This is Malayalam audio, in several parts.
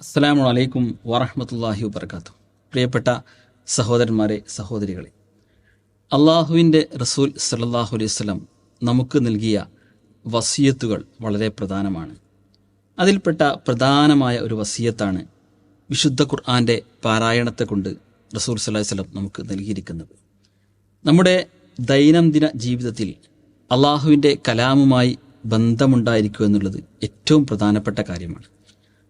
അസ്സലാമു അലൈക്കും വറഹമത്തല്ലാഹി വബർക്കാത്തു പ്രിയപ്പെട്ട സഹോദരന്മാരെ സഹോദരികളെ അള്ളാഹുവിന്റെ റസൂൽ സല്ലല്ലാഹു അലൈഹി സ്വലം നമുക്ക് നൽകിയ വസീയത്തുകൾ വളരെ പ്രധാനമാണ്. അതിൽപ്പെട്ട പ്രധാനമായ ഒരു വസീയത്താണ് വിശുദ്ധ ഖുർആാന്റെ പാരായണത്തെ കൊണ്ട് റസൂൽ അലൈഹി വസല്ലം നമുക്ക് നൽകിയിരിക്കുന്നത്. നമ്മുടെ ദൈനംദിന ജീവിതത്തിൽ അള്ളാഹുവിന്റെ കലാമുമായി ബന്ധമുണ്ടായിരിക്കുക എന്നുള്ളത് ഏറ്റവും പ്രധാനപ്പെട്ട കാര്യമാണ്.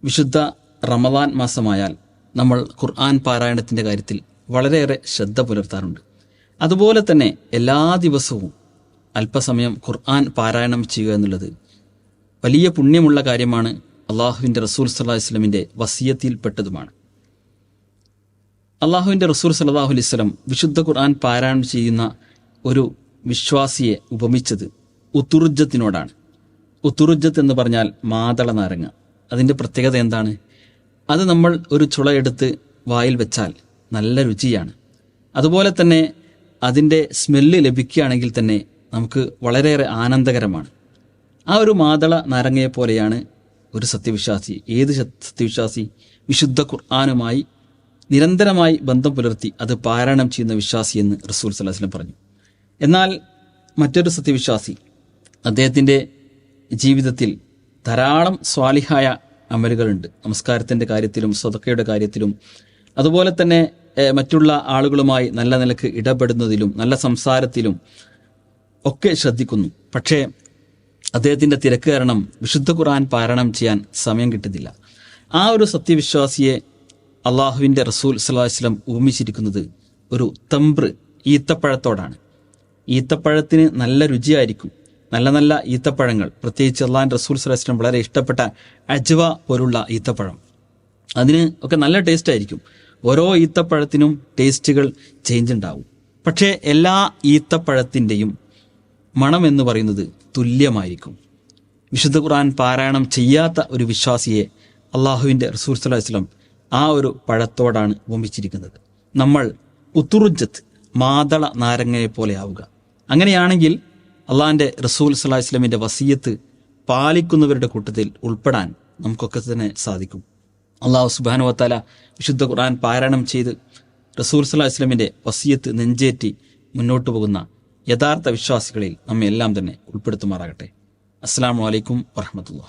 വിശുദ്ധ റമദാൻ മാസമായാൽ നമ്മൾ ഖുർആൻ പാരായണത്തിന്റെ കാര്യത്തിൽ വളരെയേറെ ശ്രദ്ധ പുലർത്താറുണ്ട്. അതുപോലെ തന്നെ എല്ലാ ദിവസവും അല്പസമയം ഖുർആൻ പാരായണം ചെയ്യുക എന്നുള്ളത് വലിയ പുണ്യമുള്ള കാര്യമാണ് അള്ളാഹുവിന്റെ റസൂൽ സല്ലാഹു വസ്ലമിന്റെ വസീയത്തിൽപ്പെട്ടതുമാണ്. അള്ളാഹുവിന്റെ റസൂൽ സല്ലാഹു അലൈഹി സ്വലം വിശുദ്ധ ഖുർആൻ പാരായണം ചെയ്യുന്ന ഒരു വിശ്വാസിയെ ഉപമിച്ചത് ഉത്തുറുജത്തിനോടാണ് ഉത്തുറുജത്ത് എന്ന് പറഞ്ഞാൽ മാതള നാരങ്ങ അതിന്റെ പ്രത്യേകത എന്താണ്? അത് നമ്മൾ ഒരു ചുള എടുത്ത് വായിൽ വെച്ചാൽ നല്ല രുചിയാണ്. അതുപോലെ തന്നെ അതിന്റെ സ്മെല്ല് ലഭിക്കുകയാണെങ്കിൽ തന്നെ നമുക്ക് വളരെയേറെ ആനന്ദകരമാണ്. ആ ഒരു മാതള നാരങ്ങയെ പോലെയാണ് ഒരു സത്യവിശ്വാസി ഏത് സത്യവിശ്വാസി വിശുദ്ധ ഖുർആാനുമായി നിരന്തരമായി ബന്ധം പുലർത്തി അത് പാരായണം ചെയ്യുന്ന വിശ്വാസി എന്ന് റസൂൽ സല്ലാസ്ലം പറഞ്ഞു. എന്നാൽ മറ്റൊരു സത്യവിശ്വാസി അദ്ദേഹത്തിന്റെ ജീവിതത്തിൽ ധാരാളം സ്വാലിഹായ അമലുകളുണ്ട്. നമസ്കാരത്തിന്റെ കാര്യത്തിലും സ്വതക്കയുടെ കാര്യത്തിലും. അതുപോലെ തന്നെ മറ്റുള്ള ആളുകളുമായി നല്ല നിലയ്ക്ക് ഇടപെടുന്നതിലും നല്ല സംസാരത്തിലും ഒക്കെ ശ്രദ്ധിക്കുന്നു. പക്ഷേ അദ്ദേഹത്തിന്റെ തിരക്ക് കാരണം വിശുദ്ധ ഖുർആൻ പാരായണം ചെയ്യാൻ സമയം കിട്ടുന്നില്ല. ആ ഒരു സത്യവിശ്വാസിയെ അള്ളാഹുവിന്റെ റസൂൽ സ്വലാസ്ലം ഊമിച്ചിരിക്കുന്നത് ഒരു തമ്പ്ര് ഈത്തപ്പഴത്തോടാണ്. ഈത്തപ്പഴത്തിന് നല്ല രുചിയായിരിക്കും. നല്ല നല്ല ഈത്തപ്പഴങ്ങൾ. പ്രത്യേകിച്ച് അള്ളാൻ റസൂൽ സല്ലാസ്ലം വളരെ ഇഷ്ടപ്പെട്ട അജ്വ പോലുള്ള ഈത്തപ്പഴം. അതിന് ഒക്കെ നല്ല ടേസ്റ്റ് ആയിരിക്കും. ഓരോ ഈത്തപ്പഴത്തിനും ടേസ്റ്റുകൾ ചേഞ്ച് ഉണ്ടാവും. പക്ഷേ എല്ലാ ഈത്തപ്പഴത്തിന്റെയും മണം എന്ന് പറയുന്നത് തുല്യമായിരിക്കും. വിശുദ്ധ ഖുർആൻ പാരായണം ചെയ്യാത്ത ഒരു വിശ്വാസിയെ അള്ളാഹുവിന്റെ റസൂൽ അലൈഹി ആ ഒരു പഴത്തോടാണ് ഉപമിച്ചിരിക്കുന്നത്. നമ്മൾ ഉത്തുറുജത്ത് മാതള നാരങ്ങയെ പോലെ ആവുക. അങ്ങനെയാണെങ്കിൽ അള്ളാഹിന്റെ റസൂൽ സല്ലല്ലാഹു അലൈഹി വസല്ലമിന്റെ വസീയത്ത് പാലിക്കുന്നവരുടെ കൂട്ടത്തിൽ ഉൾപ്പെടാൻ നമുക്കൊക്കെ തന്നെ സാധിക്കും. അള്ളാഹു സുബാനു വത്താല വിശുദ്ധ ഖുർആൻ പാരായണം ചെയ്ത് റസൂൽ സല്ലല്ലാഹു അലൈഹി വസല്ലമിന്റെ വസീയത്ത് നെഞ്ചേറ്റി മുന്നോട്ടു പോകുന്ന യഥാർത്ഥ വിശ്വാസികളിൽ നമ്മെല്ലാം തന്നെ ഉൾപ്പെടുത്തുമാറാകട്ടെ. അസ്സാം വലൈക്കും വർഹമത്തുള്ള